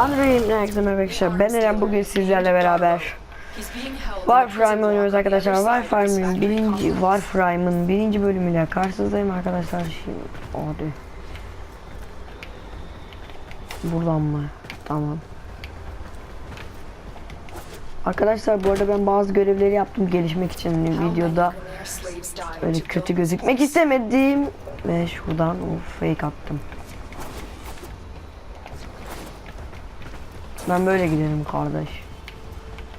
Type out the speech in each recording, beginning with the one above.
Android herkese merhaba arkadaşlar. Ben Eren bugün sizlerle beraber Warframe oynuyoruz arkadaşlar. Warframe'in birinci Warframe'ın birinci bölümüyle karşınızdayım arkadaşlar. Şimdi hadi. Buradan mı? Tamam. Arkadaşlar bu arada ben bazı görevleri yaptım gelişmek için videoda öyle kötü gözükmek istemedim ve şuradan o fake attım. Ben böyle gidelim kardeş.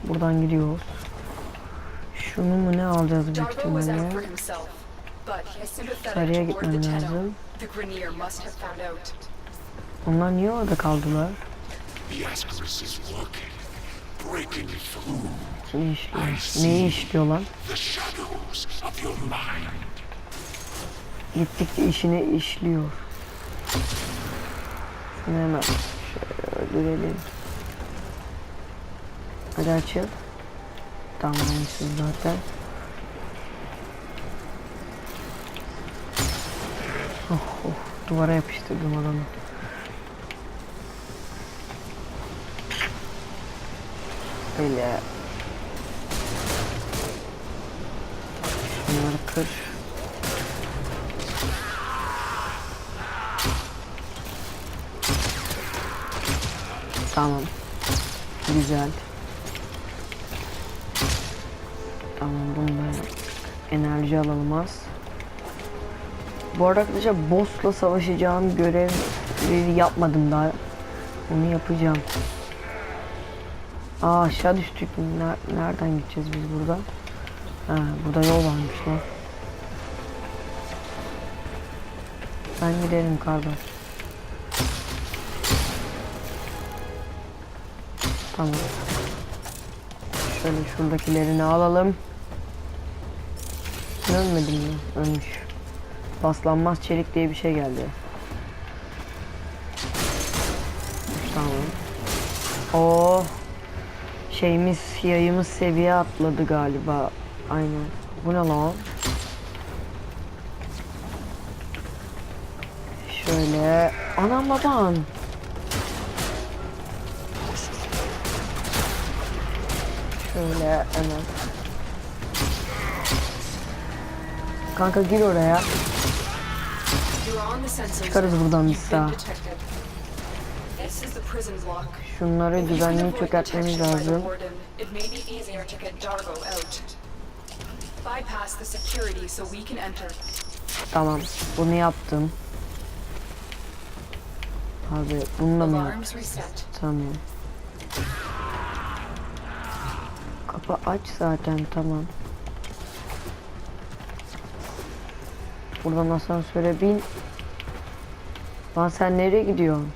Buradan gidiyoruz. Şunu mu ne alacağız büyük ihtimalle? Sarıya gitmem lazım. Onlar niye orada kaldılar? Ne işliyor? Neyi işliyor lan? Gittikçe işini işliyor. Şunu hemen şöyle öldürelim. Hadi açıl. Tamam siz zaten. Oh, oh, duvara yapıştırdım adamı. Böyle. Şunları kır. Tamam. Güzel. Tamam bundan enerji alalım. Bu arada arkadaşlar boss'la savaşacağım görevleri yapmadım daha. Onu yapacağım. Aa aşağı düştük. Ner- nereden gideceğiz biz burada? Ha burada yol varmış lan. Ben giderim kardeş. Tamam. Şöyle şuradakilerini alalım. Ölmedim mi? Ölmüş. Paslanmaz çelik diye bir şey geldi. Tamam. O şeyimiz yayımız seviye atladı galiba. Aynen. Bu ne lan? Şöyle. Anam babam. Şöyle hemen. Kanka gir oraya. Çıkarız buradan prison block. Şunları avoid çökertmemiz lazım. Tamam. Bunu yaptım. Abi mı yaptım? Alarms reset. Tamam. Kapı aç zaten tamam. Buradan asansöre bin. Lan sen nereye gidiyorsun?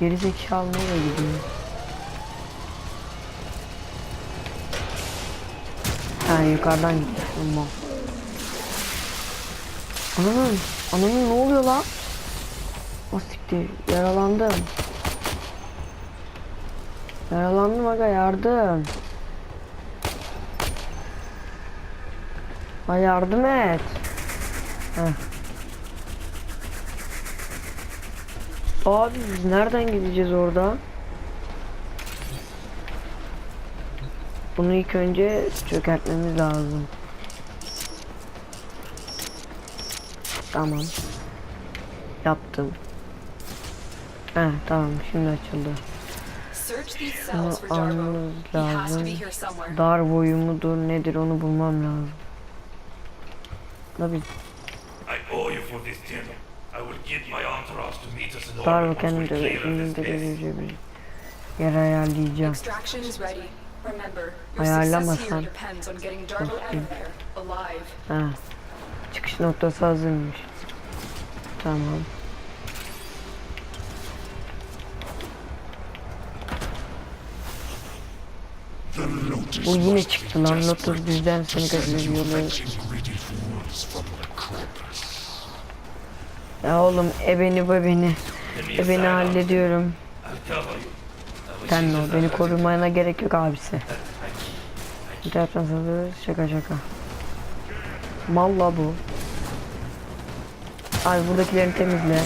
Geri zekalı nereye gidiyor? Ha yukarıdan gitmiş tamam. Ananın, ananın ne oluyor lan? O siktir, yaralandım. Yaralandım aga yardım. Ha yardım et. Heh. Abi biz nereden gideceğiz orada? Bunu ilk önce çökertmemiz lazım. Tamam. Yaptım. Heh tamam şimdi açıldı. Dargo. almamız lazım. Dar boyu mudur nedir onu bulmam lazım. Tabii I owe you for this dinner. I will get my entourage to meet us in ve once de clear this yer ayarlayacağım. Extraction is ready. Remember, your Ayarlamasan. success here depends on getting Dargo out of there, alive. Ha. Çıkış noktası hazırmış. Tamam. The Lotus Bu yine çıktı lan. Lotus bizden seni kaçırıyorlar. Ya oğlum ebeni me Ebeni hallediyorum. Sen o beni korumana gerek yok abisi. İnternetten satılır. Şaka şaka. Malla bu. Abi buradakileri temizle.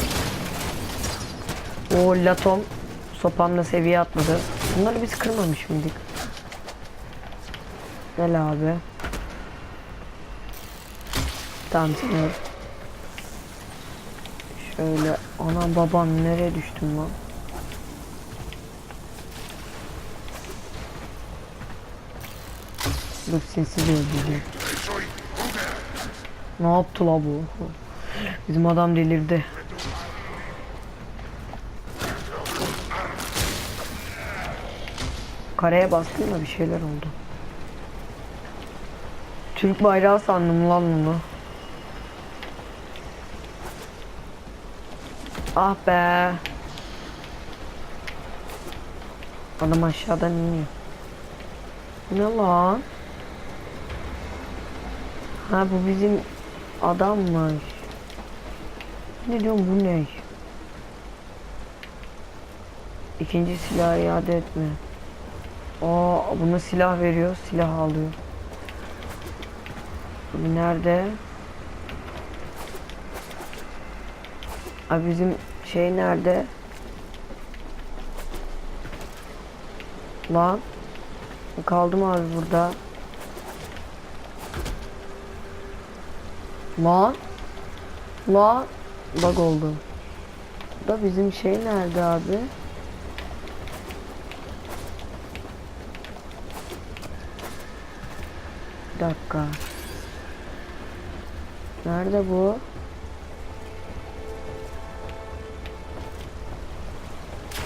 O latom sopamda seviye atladı. Bunları biz kırmamış mıydık? Gel abi. Tamam seni. Şöyle ana baban nereye düştün lan? Dur sessiz öldürdü. Ne yaptı la bu? Bizim adam delirdi. Kareye bastım da bir şeyler oldu. Türk bayrağı sandım lan bunu. Ah be. Adam aşağıdan iniyor. Ne lan? Ha bu bizim adammış. Ne diyorum bu ne? İkinci silahı iade etme. Aa buna silah veriyor, silah alıyor. Bu Nerede? Abi bizim şey nerede? Lan. Kaldım abi burada. Lan. Lan. Bug oldu. Da bizim şey nerede abi? Bir dakika. Nerede bu?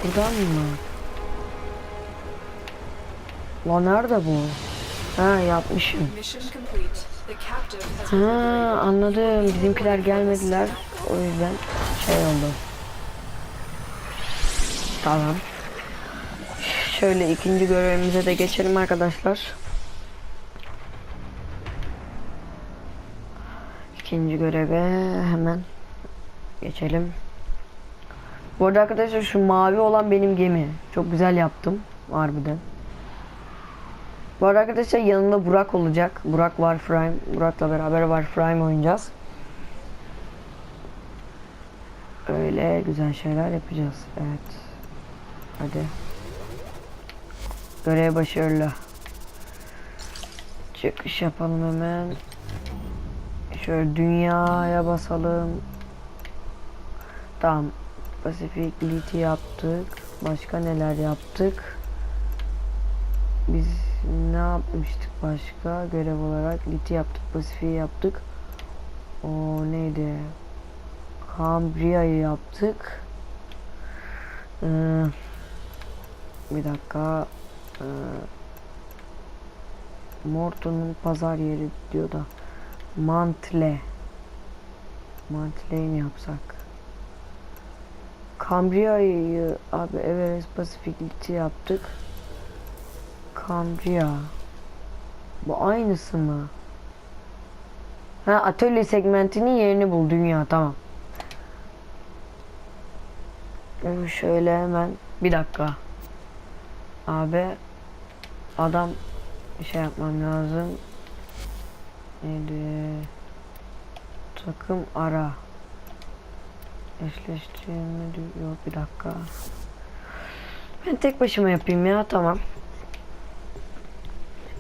Buradan mı? Lan nerede bu? Ha yapmışım. Ha anladım. Bizimkiler gelmediler. O yüzden şey oldu. Tamam. Şöyle ikinci görevimize de geçelim arkadaşlar. İkinci göreve hemen geçelim. Bu arada arkadaşlar şu mavi olan benim gemi. Çok güzel yaptım harbiden. Bu arada arkadaşlar yanımda Burak olacak. Burak Warframe. Burak'la beraber Warframe oynayacağız. Öyle güzel şeyler yapacağız. Evet. Hadi. Görev başarılı. Çıkış yapalım hemen. Şöyle dünyaya basalım. Tamam. Pacific Elite yaptık. Başka neler yaptık? Biz ne yapmıştık başka görev olarak? Liti yaptık, Pasifik'i yaptık. O neydi? Cambria'yı yaptık. Ee, bir dakika. Ee, Morton'un pazar yeri diyor da. Mantle. Mantle'yi mi yapsak? Cambria'yı abi Everest Pacific Liti yaptık. Cambria. Bu aynısı mı? Ha atölye segmentinin yerini bul dünya tamam. Ee, Şöyle hemen bir dakika. Abi adam şey yapmam lazım. Neydi? Takım ara. Eşleştirme diyor. Bir dakika. Ben tek başıma yapayım ya tamam.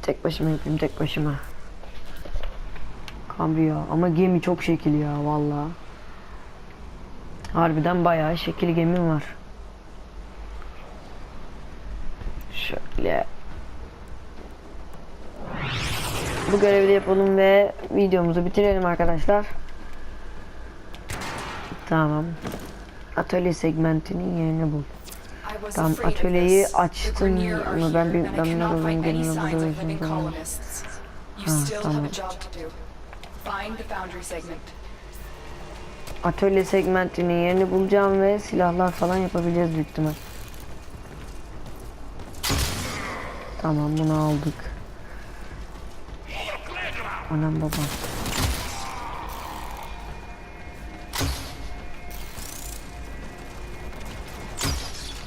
Tek başıma yapayım tek başıma. Cambria ama gemi çok şekil ya valla. Harbiden bayağı şekil gemim var. Şöyle. Bu görevi de yapalım ve videomuzu bitirelim arkadaşlar. Tamam. Atölye segmentinin yerini bul. Of atölyeyi are ama ben bir- any gelene signs burada. You Ha, tamam. Atölye segmentinin yerini bulacağım ve silahlar falan yapabileceğiz büyük ihtimal. Tamam bunu aldık. Anam babam.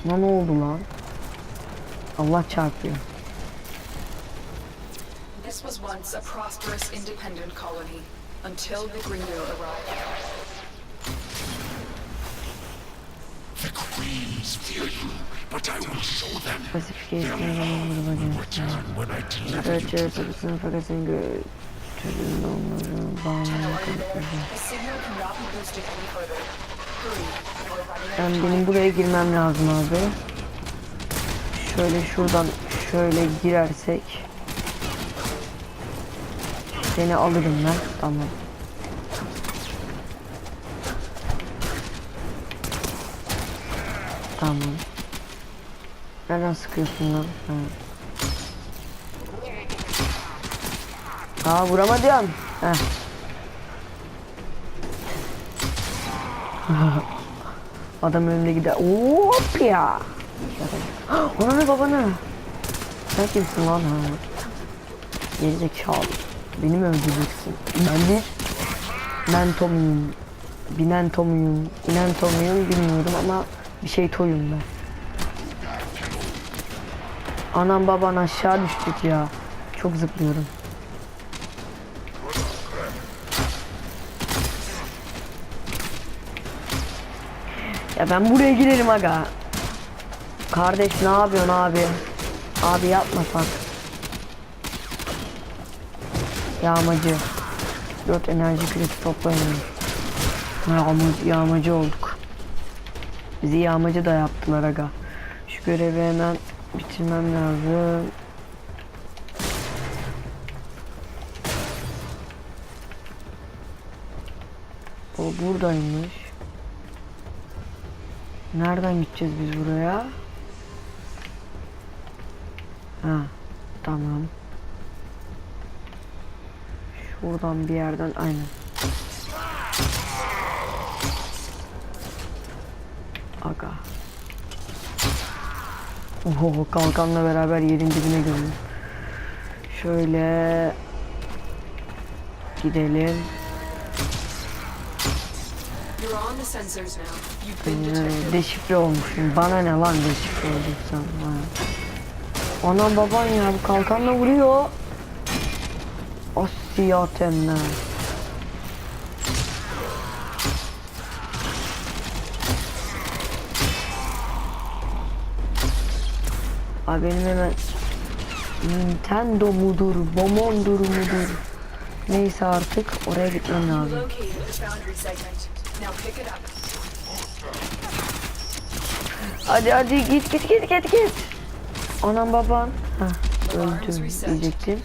Lan ne oldu lan? Allah çarpıyor. This was once a prosperous independent colony until the Grineer arrived. The Queen enemies fear you, but I will show them. Pasification'ı zaman duruma Return when I deliver Evet, çerçevesini fakat senin götürün onları bağlamaya kalkacağım. Yani benim buraya girmem lazım abi. Şöyle şuradan şöyle girersek seni alırım ben. Tamam. Tamam. Nereden sıkıyorsun lan? Ha. Aa vuramadım. Heh. Adam önümde gider. Hop ya. Ona ne babana? Sen kimsin lan ha? Gerizekalı. Beni mi öldüreceksin? Ben bir mento muyum? Binento muyum? Inento muyum bilmiyorum ama bir şey toyum ben. Anam baban aşağı düştük ya. Çok zıplıyorum. Ya ben buraya girerim aga. Kardeş ne yapıyorsun abi? Abi yapmasak. Yağmacı. 4 enerji kredi toplayın. Yağmacı, yağmacı olduk. Bizi yağmacı da yaptılar aga. Şu görevi hemen bitirmem lazım. O buradaymış. Nereden gideceğiz biz buraya? Ha, tamam. Şuradan bir yerden aynen. Aga. Oho kalkanla beraber yerin dibine gömdüm. Şöyle gidelim. Ee, deşifre olmuşum. Bana ne lan deşifre olduysan. Anam baban ya bu kalkanla vuruyor. Asiyatemler. Abi benim hemen Nintendo mudur, Bomondur mudur Neyse artık oraya gitmem lazım. Hadi hadi git git git git git. Anam baban. Hah öldüm diyecektim.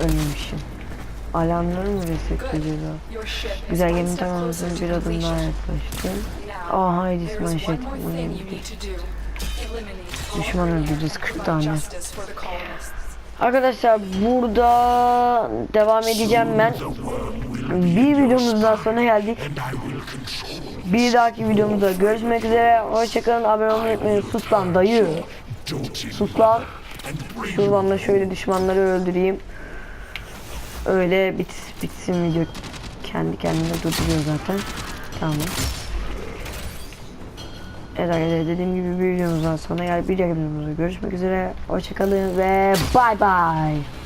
Ölmemişim. Alarmları mı is Güzel tamamlamasına closer bir adım daha yaklaştım. Aa haydi şey do. Eliminate all Düşman öldüreceğiz and 40 promote tane. Arkadaşlar burada devam edeceğim ben. Bir videomuz daha sona geldik. Bir dahaki videomuzda görüşmek üzere. Hoşçakalın. Abone olmayı unutmayın. Sus lan dayı. Sus lan. bring Şuradan da şöyle düşmanları öldüreyim. Öyle bit, bitsin video. Kendi kendine durduruyor zaten. Tamam. Evet arkadaşlar dediğim gibi bir videomuzdan sonra yani bir videomuzda görüşmek üzere. Hoşçakalın ve bay bay.